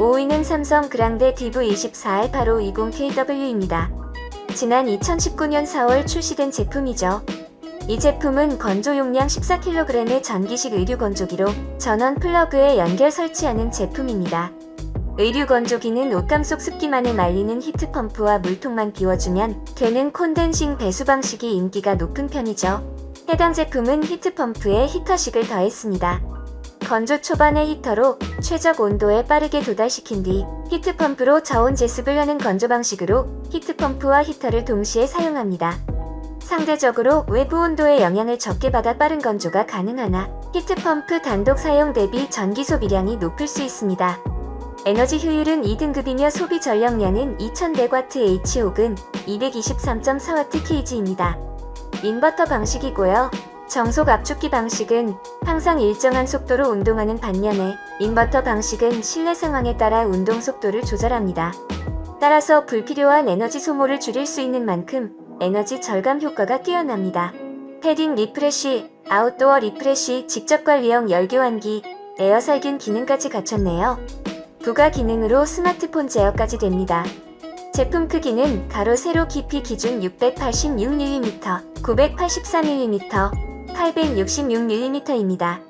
5위는 삼성 그랑데 DV24R8520KW입니다. 지난 2019년 4월 출시된 제품이죠. 이 제품은 건조 용량 14kg의 전기식 의류 건조기로 전원 플러그에 연결 설치하는 제품입니다. 의류 건조기는 옷감 속 습기만을 말리는 히트펌프와 물통만 비워주면 되는 콘덴싱 배수 방식이 인기가 높은 편이죠. 해당 제품은 히트펌프에 히터식을 더했습니다. 건조 초반의 히터로 최적 온도에 빠르게 도달시킨 뒤 히트펌프로 저온 제습을 하는 건조 방식으로 히트펌프와 히터를 동시에 사용합니다. 상대적으로 외부 온도의 영향을 적게 받아 빠른 건조가 가능하나 히트펌프 단독 사용 대비 전기 소비량이 높을 수 있습니다. 에너지 효율은 2등급이며 소비 전력량은 2100W 혹은 223.4W/kg입니다. 인버터 방식이고요. 정속 압축기 방식은 항상 일정한 속도로 운동하는 반면에 인버터 방식은 실내 상황에 따라 운동 속도를 조절합니다. 따라서 불필요한 에너지 소모를 줄일 수 있는 만큼 에너지 절감 효과가 뛰어납니다. 패딩 리프레쉬, 아웃도어 리프레쉬, 직접 관리형 열교환기, 에어 살균 기능까지 갖췄네요. 부가 기능으로 스마트폰 제어까지 됩니다. 제품 크기는 가로 세로 깊이 기준 686mm, 984mm, 866mm입니다.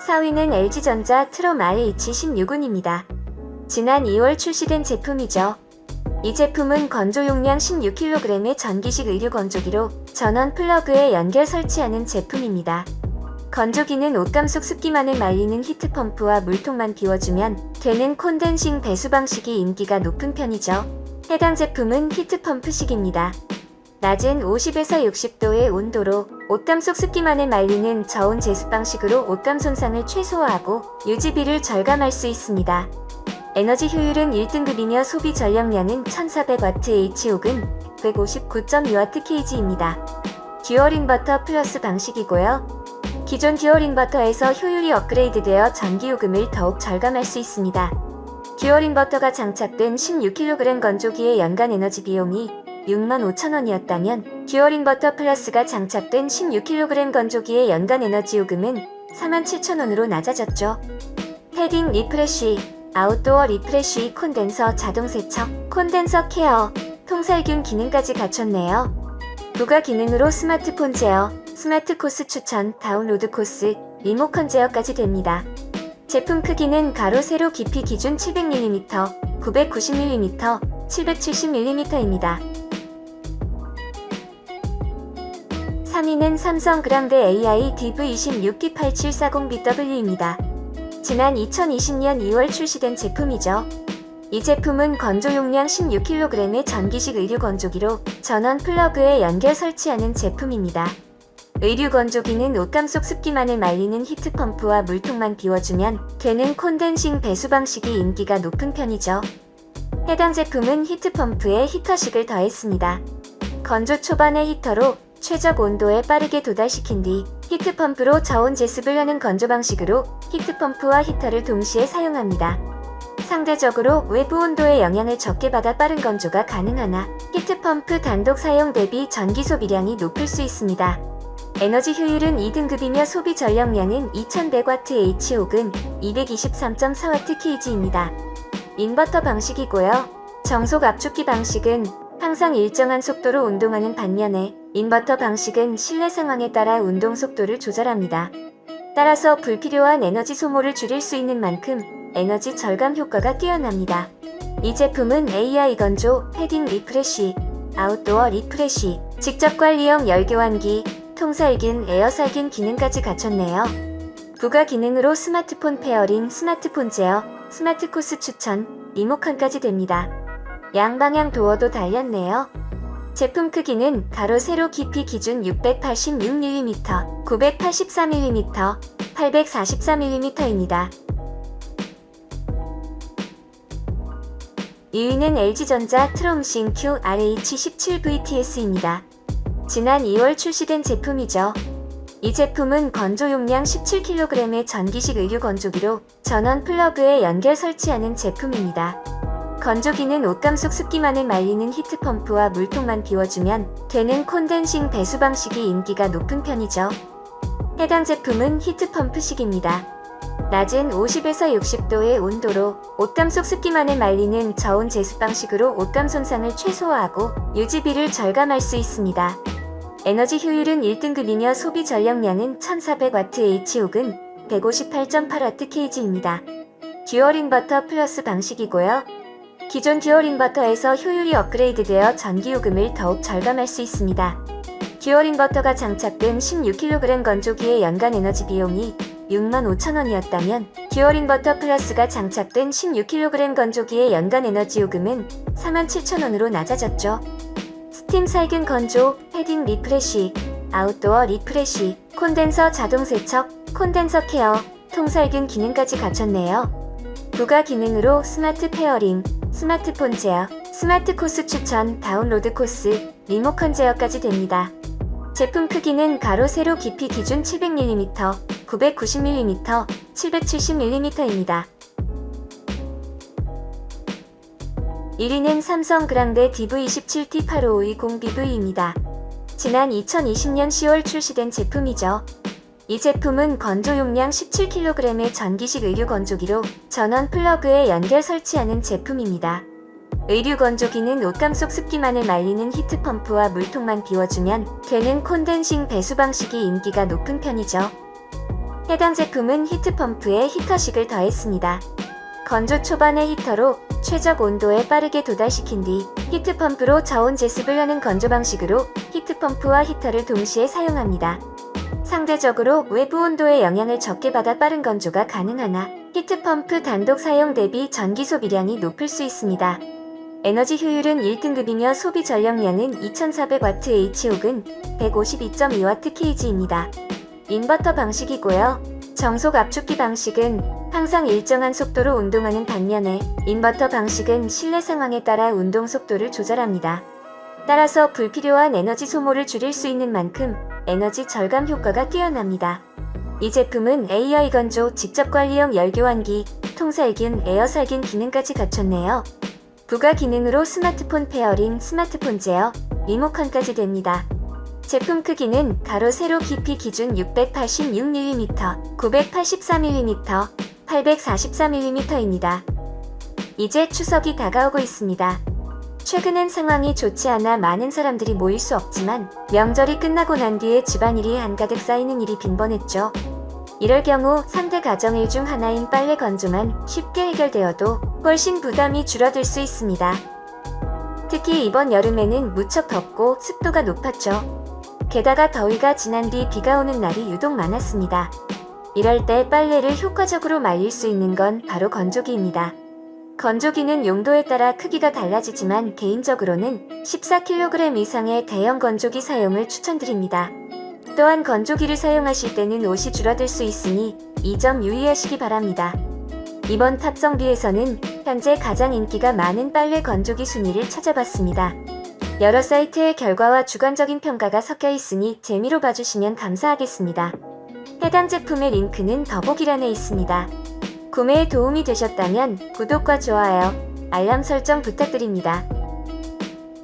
사위는 LG전자 트롬 RH16은입니다. 지난 2월 출시된 제품이죠. 이 제품은 건조 용량 16kg의 전기식 의류 건조기로 전원 플러그에 연결 설치하는 제품입니다. 건조기는 옷감 속 습기만을 말리는 히트펌프와 물통만 비워주면 되는 콘덴싱 배수 방식이 인기가 높은 편이죠. 해당 제품은 히트펌프식입니다. 낮은 50에서 60도의 온도로 옷감 속 습기만을 말리는 저온 제습 방식으로 옷감 손상을 최소화하고 유지비를 절감할 수 있습니다. 에너지 효율은 1등급이며 소비 전력량은 1400W 혹은 159.2W/kg입니다. 듀얼 인버터 플러스 방식이고요. 기존 듀얼 인버터에서 효율이 업그레이드되어 전기요금을 더욱 절감할 수 있습니다. 듀얼 인 버터가 장착된 16kg 건조기의 연간 에너지 비용이 65,000원이었다면 듀얼 인 버터 플러스가 장착된 16kg 건조기의 연간 에너지 요금은 47,000원으로 낮아졌죠. 패딩 리프레쉬, 아웃도어 리프레쉬 콘덴서 자동 세척, 콘덴서 케어, 통살균 기능까지 갖췄네요. 부가 기능으로 스마트폰 제어, 스마트 코스 추천, 다운로드 코스, 리모컨 제어까지 됩니다. 제품 크기는 가로 세로 깊이 기준 700mm, 990mm, 770mm입니다. 3위는 삼성 그랑데 AI DV26P8740BW입니다. 지난 2020년 2월 출시된 제품이죠. 이 제품은 건조 용량 16kg의 전기식 의류 건조기로 전원 플러그에 연결 설치하는 제품입니다. 의류 건조기는 옷감 속 습기만을 말리는 히트펌프와 물통만 비워주면 되는 콘덴싱 배수 방식이 인기가 높은 편이죠. 해당 제품은 히트펌프에 히터식을 더했습니다. 건조 초반의 히터로 최적 온도에 빠르게 도달시킨 뒤 히트펌프로 저온 제습을 하는 건조 방식으로 히트펌프와 히터를 동시에 사용합니다. 상대적으로 외부 온도의 영향을 적게 받아 빠른 건조가 가능하나 히트펌프 단독 사용 대비 전기 소비량이 높을 수 있습니다. 에너지 효율은 2등급이며 소비 전력량은 2100W 혹은 223.4W/kg입니다. 인버터 방식이고요. 정속 압축기 방식은 항상 일정한 속도로 운동하는 반면에 인버터 방식은 실내 상황에 따라 운동 속도를 조절합니다. 따라서 불필요한 에너지 소모를 줄일 수 있는 만큼 에너지 절감 효과가 뛰어납니다. 이 제품은 AI 건조, 패딩 리프레쉬, 아웃도어 리프레쉬, 직접 관리형 열교환기, 통살균, 에어살균 기능까지 갖췄네요. 부가 기능으로 스마트폰 페어링, 스마트폰 제어, 스마트 코스 추천, 리모컨까지 됩니다. 양방향 도어도 달렸네요. 제품 크기는 가로 세로 깊이 기준 686mm, 984mm, 844mm입니다. 2위는 LG전자 트롬싱 Q RH17VTS입니다. 지난 2월 출시된 제품이죠. 이 제품은 건조 용량 17kg의 전기식 의류 건조기로 전원 플러그에 연결 설치하는 제품입니다. 건조기는 옷감 속 습기만을 말리는 히트펌프와 물통만 비워주면 되는 콘덴싱 배수 방식이 인기가 높은 편이죠. 해당 제품은 히트펌프식입니다. 낮은 50에서 60도의 온도로 옷감 속 습기만을 말리는 저온 제습 방식으로 옷감 손상을 최소화하고 유지비를 절감할 수 있습니다. 에너지 효율은 1등급이며 소비 전력량은 1400W H 혹은 158.8W/kg입니다. 듀얼 인버터 플러스 방식이고요. 기존 듀얼 인버터에서 효율이 업그레이드되어 전기 요금을 더욱 절감할 수 있습니다. 듀얼 인버터가 장착된 16kg 건조기의 연간 에너지 비용이 65,000원이었다면 듀얼 인버터 플러스가 장착된 16kg 건조기의 연간 에너지 요금은 47,000원으로 낮아졌죠. 스팀 살균 건조, 패딩 리프레쉬, 아웃도어 리프레쉬, 콘덴서 자동 세척, 콘덴서 케어, 통살균 기능까지 갖췄네요. 부가 기능으로 스마트 페어링, 스마트폰 제어, 스마트 코스 추천, 다운로드 코스, 리모컨 제어까지 됩니다. 제품 크기는 가로 세로 깊이 기준 700mm, 990mm, 770mm입니다. 1위는 삼성 그랑데 DV27T8520BV입니다. 지난 2020년 10월 출시된 제품이죠. 이 제품은 건조 용량 17kg의 전기식 의류 건조기로 전원 플러그에 연결 설치하는 제품입니다. 의류 건조기는 옷감 속 습기만을 말리는 히트펌프와 물통만 비워주면 되는 콘덴싱 배수 방식이 인기가 높은 편이죠. 해당 제품은 히트펌프에 히터식을 더했습니다. 건조 초반의 히터로 최적 온도에 빠르게 도달시킨 뒤 히트펌프로 저온 제습을 하는 건조 방식으로 히트펌프와 히터를 동시에 사용합니다. 상대적으로 외부 온도의 영향을 적게 받아 빠른 건조가 가능하나 히트펌프 단독 사용 대비 전기 소비량이 높을 수 있습니다. 에너지 효율은 1등급이며 소비 전력량은 2400W H 혹은 152.2W/kg입니다. 인버터 방식이고요. 정속 압축기 방식은 항상 일정한 속도로 운동하는 반면에 인버터 방식은 실내 상황에 따라 운동 속도를 조절합니다. 따라서 불필요한 에너지 소모를 줄일 수 있는 만큼 에너지 절감 효과가 뛰어납니다. 이 제품은 AI 건조 직접 관리형 열교환기, 통살균, 에어살균 기능까지 갖췄네요. 부가 기능으로 스마트폰 페어링, 스마트폰 제어, 리모컨까지 됩니다. 제품 크기는 가로 세로 깊이 기준 686mm, 984mm, 844mm입니다. 이제 추석이 다가오고 있습니다. 최근엔 상황이 좋지 않아 많은 사람들이 모일 수 없지만 명절이 끝나고 난 뒤에 집안일이 한가득 쌓이는 일이 빈번했죠. 이럴 경우 3대 가정일 중 하나인 빨래 건조만 쉽게 해결되어도 훨씬 부담이 줄어들 수 있습니다. 특히 이번 여름에는 무척 덥고 습도가 높았죠. 게다가 더위가 지난 뒤 비가 오는 날이 유독 많았습니다. 이럴 때 빨래를 효과적으로 말릴 수 있는 건 바로 건조기입니다. 건조기는 용도에 따라 크기가 달라지지만 개인적으로는 14kg 이상의 대형 건조기 사용을 추천드립니다. 또한 건조기를 사용하실 때는 옷이 줄어들 수 있으니 이 점 유의하시기 바랍니다. 이번 탑성비에서는 현재 가장 인기가 많은 빨래 건조기 순위를 찾아봤습니다. 여러 사이트의 결과와 주관적인 평가가 섞여 있으니 재미로 봐주시면 감사하겠습니다. 해당 제품의 링크는 더보기란에 있습니다. 구매에 도움이 되셨다면 구독과 좋아요, 알람 설정 부탁드립니다.